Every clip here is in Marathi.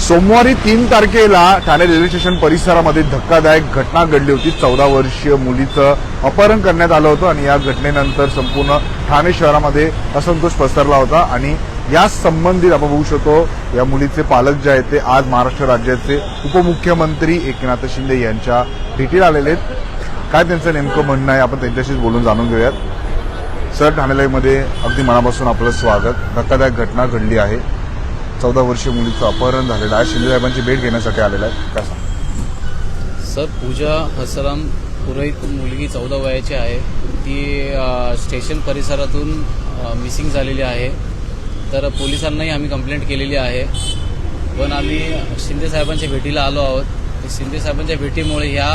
सोमवारी तीन तारखेला ठाणे रेल्वे स्टेशन परिसरामध्ये धक्कादायक घटना घडली होती. चौदा वर्षीय मुलीचं अपहरण करण्यात आलं होतं आणि या घटनेनंतर संपूर्ण ठाणे शहरामध्ये असंतोष पसरला होता आणि या संबंधित आपण बघू शकतो या मुलीचे पालक जे आहेत ते आज महाराष्ट्र राज्याचे उपमुख्यमंत्री एकनाथ शिंदे यांच्या भेटीला आलेले आहेत. काय त्यांचं नेमकं म्हणणं आहे आपण त्यांच्याशीच बोलून जाणून घेऊयात. सर ठाणे लाईव्हमध्ये अगदी मनापासून आपलं स्वागत. धक्कादायक घटना घडली आहे. चौदा वर्षीय मुलीचं अपहरण झालेलं आहे. शिंदे साहेबांची भेट घेण्यासाठी आलेलं आहे. काय सांगा सर पूजा हसराम पुरोहित मुलगी चौदा वयाची आहे. ती स्टेशन परिसरातून मिसिंग झालेली आहे. तर पोलिसांनाही आम्ही कंप्लेंट केलेली आहे. पण आम्ही शिंदे साहेबांच्या भेटीला आलो आहोत. शिंदे साहेबांच्या भेटीमुळे ह्या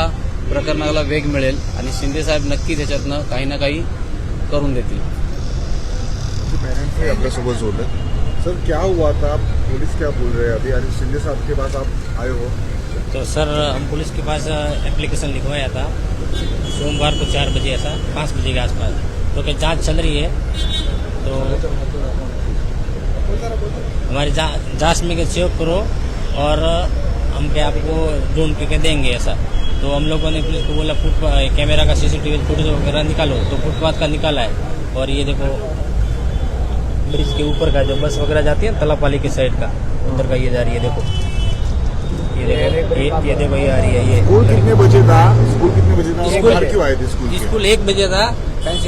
प्रकरणाला वेग मिळेल आणि शिंदे साहेब नक्की त्याच्यातनं काही ना काही करून देतील. आपल्यासोबत जोड़े सर क्या हुआ था? पुलिस क्या बोल रहे हैं? अभी अरे शिंदे साहब के पास आप आए हो। तो सर, हम पुलिस के पास एप्लीकेशन लिखवाया था। सोमवार को चार बजे ऐसा, पाँच बजे के आसपास। तो क्या जाँच चल रही है? तो हमारी जाँच में चेक करो और हम क्या आपको ढूंढ के के देंगे ऐसा। तो हम लोगों ने पुलिस को बोला फुट कैमरा का सीसीटीवी फुटेज वगैरह निकालो। तो फुटपाथ का निकाला है। और ये देखो ब्रिज के ऊपर का जो बस वगैरह जाती है ना तलापाली की साइड का उधर का ये जा रही है देखो। ये देखो ये, ये देखो ये आ रही है ये। स्कूल कितने बजे था? स्कूल कितने बजे था? स्कूल- क्यों आए थे स्कूल स्कूल एक बजे था।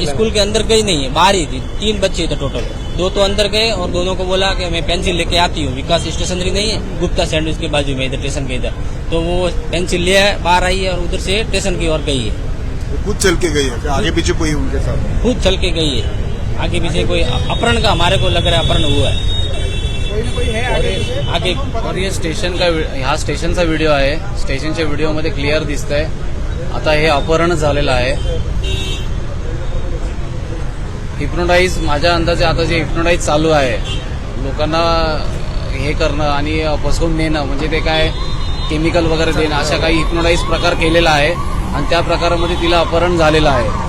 स्कूल के अंदर गई नहीं है बाहर ही थी। तीन बच्चे थे टोटल दो तो अंदर गए और दोनों को बोला कि मैं पेंसिल लेके आती हूँ। विकास स्टेशनरी नहीं है गुप्ता सैंडविच के बाजू में इधर स्टेशन के इधर। तो वो पेंसिल ले आए, बाहर आई है और उधर से स्टेशन की ओर गई है। खुद चल के गई है आगे पीछे कोई उनके साथ? खुद चल के गई है। आगे पीछे कोई अपहरण का हमारे को लग रहा है अपहरण हुआ है। आगे और हे स्टेशन का ह्या स्टेशनचा व्हिडिओ आहे. स्टेशनच्या व्हिडिओमध्ये क्लिअर दिसतंय. आता हे अपहरण झालेलं आहे. हिप्नोटाईज माझ्या अंदाजे आता जे हिप्नोटाईज चालू आहे लोकांना हे करणं आणि फसवून नेणं म्हणजे ते काय केमिकल वगैरे देणं अशा काही हिप्नोटाईज प्रकार केलेला आहे. आणि त्या प्रकारामध्ये तिला अपहरण झालेलं आहे.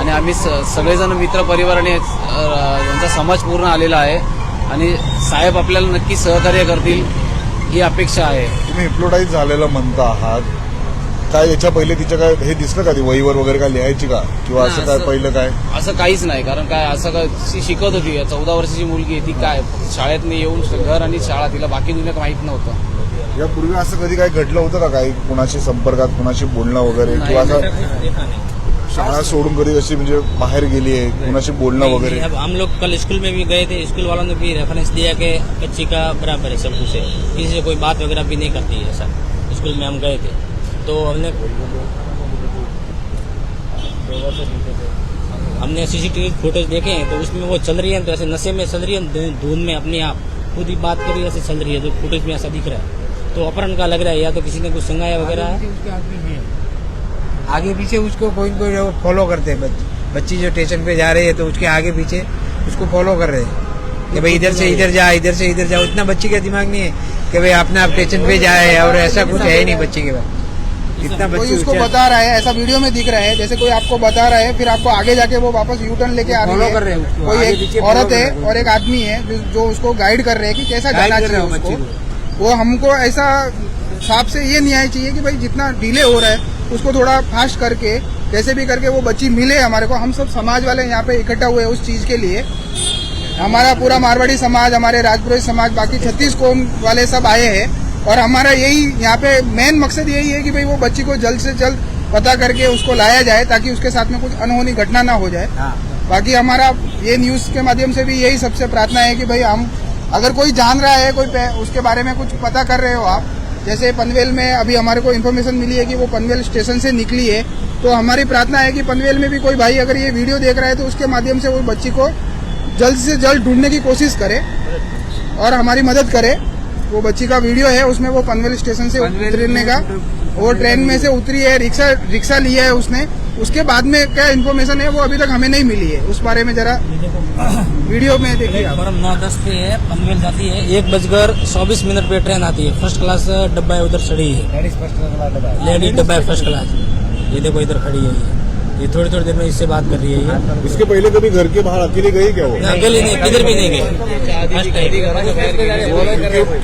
आणि आम्ही स- सगळेजण मित्र परिवाराने अ, यांचा समाज पूर्ण आलेला आहे. आणि साहेब आपल्याला नक्की सहकार्य करतील ही अपेक्षा आहे. तुम्ही हिप्नोटाईज झालेलं म्हणता आहात. काय याच्या पहिले तिच्या काय हे दिसलं का ती वहीवर वगैरे काय लिहायची का? किंवा असं काय पहिलं काय? असं काहीच नाही कारण काय असं काय ती शिकत होती. चौदा वर्षाची मुलगी आहे ती काय? शाळेत येऊन घर आणि शाळा तिला बाकी दुनियात माहीत नव्हतं. यापूर्वी असं कधी काही घडलं होतं का काही? कुणाशी संपर्कात कुणाशी बोलणं वगैरे? किंवा असं शाळा सोडून कधी अशी म्हणजे बाहेर गेली आहे? कुणाशी बोलणं नहीं, वगैरे? नहीं, अब हम लोग कल स्कूल में भी गए थे स्कूल वालों ने भी रेफरेंस दिया कि बच्ची का बराबर है सब कुछ है। किसी से कोई बात वगैरह भी नहीं करती है ऐसा। स्कूल में हम गए थे। तो हमने हमने सीसीटीवी फुटेज देखे हैं तो उसमें वो चल रही है तो ऐसे नशे में चल रही है धुन- में अपने आप। खुद ही बात कर रही है ऐसे चल रही है तो फुटेज में ऐसा दिख रहा है। तो अपहरण का लग रहा है या तो किसी ने कुछ संगाया वगैरह है हैं? आगे पीछे उसको कोई न कोई फॉलो करते हैं। बच- बच्ची जो स्टेशन पे जा रही है तो उसके आगे पीछे उसको फॉलो कर रहे हैं। कि भाई इधर से इधर जा इधर से इधर जाओ इतना बच्ची का दिमाग नहीं है कि भाई अपने आप स्टेशन पे जाए और ऐसा कुछ है ही नहीं बच्ची के पास। इतना कोई उसको बता रहा है ऐसा वीडियो में दिख रहा है जैसे कोई आपको बता रहा है फिर आपको आगे जाके वो वापस यू टर्न लेके आ रही है। कोई एक औरत है। और एक आदमी है जो- जो उसको गाइड कर रहे हैं कि कैसा जाना चाहिए उसको। वो हमको ऐसा हिसाब से ये न्याय चाहिए कि भाई जितना डिले हो रहा है उसको थोड़ा फास्ट करके कैसे भी करके वो बच्ची मिले हमारे को हम सब समाज वाले यहाँ पे इकट्ठा हुए उस चीज़ के लिए। हमारा पूरा मारवाड़ी समाज हमारे राजपुरोहित समाज बाकी छत्तीस कौम वाले सब आए हैं। और हमारा यही यहाँ पे मेन मकसद यही है कि भाई वो बच्ची को जल्द से जल्द पता करके उसको लाया जाए ताकि उसके साथ में कुछ अनहोनी घटना ना हो जाए। हाँ। बाकी हमारा ये न्यूज़ के माध्यम से भी यही सबसे प्रार्थना है कि भाई हम अगर कोई जान रहा है कोई उसके बारे में कुछ पता कर रहे हो आप जैसे पनवेल में अभी हमारे को इन्फॉर्मेशन मिली है कि वो पनवेल स्टेशन से निकली है तो हमारी प्रार्थना है कि पनवेल में भी कोई भाई अगर ये वीडियो देख रहा है तो उसके माध्यम से वो बच्ची को जल्द से जल्द ढूँढने की कोशिश करे और हमारी मदद करे। वो बच्ची का वीडियो है उसमें वो पनवेल स्टेशन से उतरने का। वो ट्रेन में से उतरी है रिक्शा रिक्शा लिया है उसने। उसके बाद में क्या इन्फॉर्मेशन है वो अभी तक हमें नहीं मिली है। उस बारे में जरा वीडियो में देखिए नौ दस पे है पनवेल जाती है एक बजकर चौबीस मिनट पे ट्रेन आती है। फ़र्स्ट क्लास डब्बा उधर चढ़ी है। लेडीज़ फ़र्स्ट क्लास डब्बा है। लेडीज़ डब्बा है फ़र्स्ट क्लास ये देखो इधर खड़ी है ये थोड़ी थोड़ी देर में इससे बात कर रही है ये। इसके पहले कभी घर के बाहर अकेले गई क्या वो? अकेले नहीं किधर भी नहीं गए।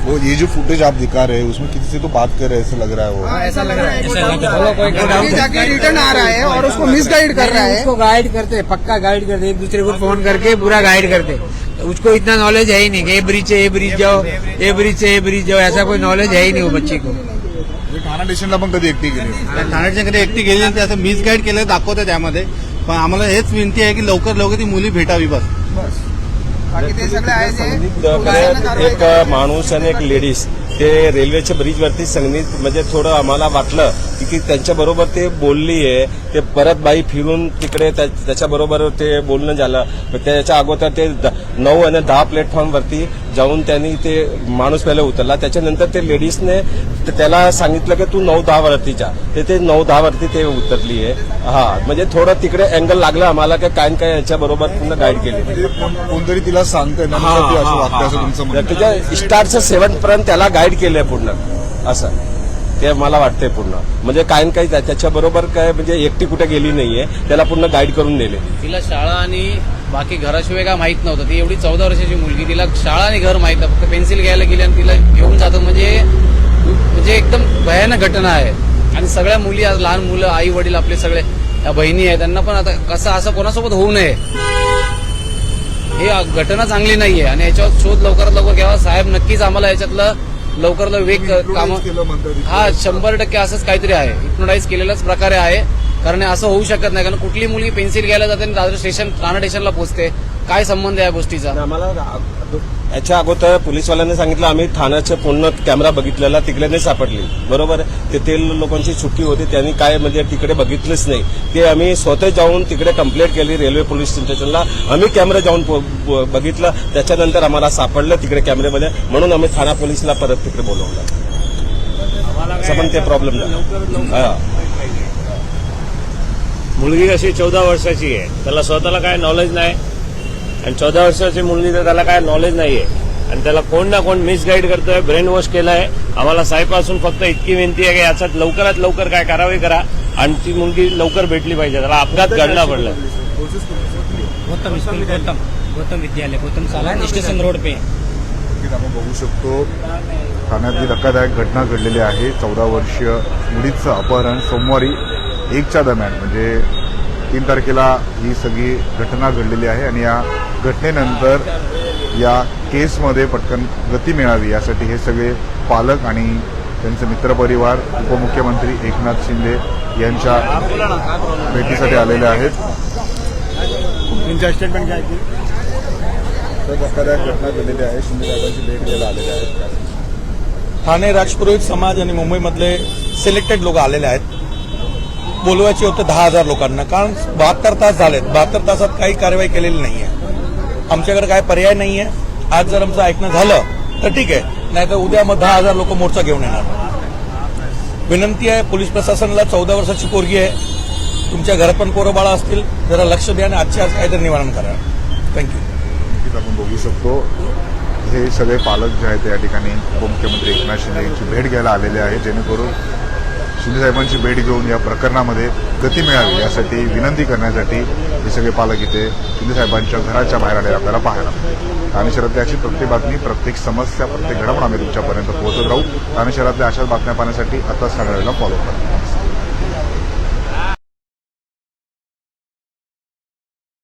वो ये जो फुटेज आप दिखा रहे हैं उसमें किसी से तो बात कर रहे हैं ऐसा लग रहा है वो। हाँ, ऐसा लग रहा है। ऐसा लग रहा है। आगे जाके रिटर्न आ रहा है और उसको मिसगाइड कर रहा है। उसको गाइड करते पक्का गाइड करते एक दूसरे को फ़ोन करके पूरा गाइड करते। उसको इतना नॉलेज है ही नहीं कि ये ब्रिज है ये ब्रिज जाओ ये ब्रिज से ये ब्रिज जाओ ऐसा कोई नॉलेज है ही नहीं वो बच्चे को। ठाणा स्टेशनला पण कधी एकटी गेली नाही. ठाण्याच्याकडे एकटी गेली आणि ते असं मिसगाईड केलं दाखवतं त्यामध्ये. पण आम्हाला हेच विनंती आहे की लवकर लवकर ती मुली भेटावी बस. बाकी ते सगळे आहे जे कडे पोलिसांना कारवाई एक माणूस आणि एक लेडीज ते रेल्वेच्या ब्रिजवरती संगणित म्हणजे थोडं आम्हाला वाटलं. की त्यांच्याबरोबर ते बोलली आहे ते परत बाई फिरून तिकडे त्या- त्याच्याबरोबर ते बोलणं झालं. त्याच्या अगोदर ते नऊ आणि दहा प्लॅटफॉर्मवरती जाऊन त्यांनी ते माणूस पहिले उतरला. त्याच्यानंतर ते लेडीजने त्याला सांगितलं की तू नऊ दहा वरती जा. ते ते नऊ दहा वरती ते उतरली आहे हा म्हणजे थोडं तिकडे अँगल लागलं आम्हाला की काय न काय याच्याबरोबर पूर्ण गाईड केली. म्हणजे कोण- कोणतरी तिला सांगतंय ना ती असं वागते असं तुमचं हा. म्हणणं. त्याच्या स्टार्टचं सेव्हन पर्यंत त्याला गाईड केलंय पूर्ण. असं. ते मला वाटतंय पूर्ण. म्हणजे काय काही त्याच्याबरोबर काय म्हणजे एकटी कुठे गेली नाहीये त्याला पूर्ण गाईड करून नेले. तिला शाळा आणि बाकी घराशिवाय काय माहीत नव्हतं. ती एवढी चौदा वर्षाची मुलगी तिला शाळा आणि घर माहीत फक्त पेन्सिल घ्यायला गेली आणि तिला घेऊन जातात म्हणजे म्हणजे एकदम भयानक घटना आहे. आणि सगळ्या मुली आज लहान मुलं आई वडील आपले सगळे या बहिणी आहेत. त्यांना पण आता कसं असं कोणासोबत होऊ नये. ही घटना चांगली नाहीये. आणि याच्यावर शोध लवकरात लवकर घ्यावा. साहेब नक्कीच आम्हाला याच्यातलं लवकर वेग काम हा शंभर टक्के असंच काहीतरी आहे. हिप्नोटाईज केलेलाच प्रकारे आहे. कारण असं होऊ शकत नाही. कारण कुठली मुलगी पेन्सिल घ्यायला जाते आणि दादर स्टेशन ठाणा स्टेशनला पोहोचते काय संबंध आहे या गोष्टीचा? आणि आम्हाला याच्या अगोदर पोलीसवाल्यांनी सांगितलं आम्ही ठाण्याचे पूर्ण कॅमेरा बघितलेला तिकडे नाही सापडली. बरोबर? ते ते लोकांची चुकी होती त्यांनी काय म्हणजे तिकडे बघितलंच नाही. ते आम्ही स्वतः जाऊन तिकडे कंप्लेंट केली रेल्वे पोलीस स्टेशनला आम्ही कॅमेरा जाऊन ब- ब- बघितलं त्याच्यानंतर आम्हाला सापडलं तिकडे कॅमेऱ्यामध्ये. म्हणून आम्ही ठाणा पोलीसला परत तिकडे बोलवलं. असं पण ते प्रॉब्लेम. मुलगी कशी चौदा वर्षाची आहे. त्याला स्वतःला काय नॉलेज नाही. आणि चौदा वर्षाची मुलगी तर त्याला काय नॉलेज नाहीये. आणि त्याला कोण ना कोण मिसगाईड करतोय ब्रेन वॉश केलाय. आम्हाला साहेबापासून फक्त इतकी विनंती आहे की याच्यात लवकरात लवकर काय कारवाई करा. आणि ती मुलगी लवकर भेटली पाहिजे. त्याला अपघात घडला पडला गौतम स्कूल गौतम गौतम विद्यालय गौतम साला स्टेशन रोड पे. आपण बघू शकतो ठाण्यातली धक्कादायक घटना घडलेली आहे चौदा वर्षीय मुलीचं अपहरण सोमवारी एकच्या दरम्यान म्हणजे तीन तारखेला ही सगळी घटना घडलेली आहे आणि या घटनेनंतर या केसमध्ये पटकन गती मिळावी यासाठी हे सगळे पालक आणि त्यांचे मित्रपरिवार उपमुख्यमंत्री एकनाथ शिंदे यांच्या भेटीसाठी आलेले आहेत. स्टेटमेंट काय घटना घडलेली आहे शिंदे साहेबांची भेट घ्यायला आलेले आहेत. ठाणे राजपुरोहित समाज आणि मुंबईमधले सिलेक्टेड लोक आलेले आहेत. बोलवायचे होते दहा हजार लोकांना. कारण बहात्तर तास झालेत. बहात्तर तासात काही कारवाई केलेली नाही आहे आमच्याकडे काय पर्याय नाही आहे आज जर आमचं ऐकणं झालं तर ठीक आहे. नाहीतर उद्या मग दहा हजार लोक मोर्चा घेऊन येणार. विनंती आहे पोलीस प्रशासनाला चौदा वर्षाची पोरगी आहे. तुमच्या घरात पण पोरं बाळा असतील. जरा लक्ष द्या आणि आजच्या आज काहीतरी निवारण करा. थँक्यू आपण बघू शकतो. हे सगळे पालक जे आहेत या ठिकाणी उपमुख्यमंत्री एकनाथ शिंदे यांची भेट घ्यायला आलेले आहे जेणेकरून साहेबांची भेट घेऊन या प्रकरणामध्ये गती मिळावी यासाठी विनंती करण्यासाठी हे सगळे पालक इथे शिंदे साहेबांच्या घराच्या बाहेर आले आपल्याला पाहायला आणि ठाणे शहरातली अशी प्रत्येक बातमी प्रत्येक समस्या प्रत्येक घडामोड आम्ही तुमच्यापर्यंत पोहोचत राहू. ठाणे शहरातल्या अशाच बातम्या पाहण्यासाठी आता सांगण्याला फॉलो करा.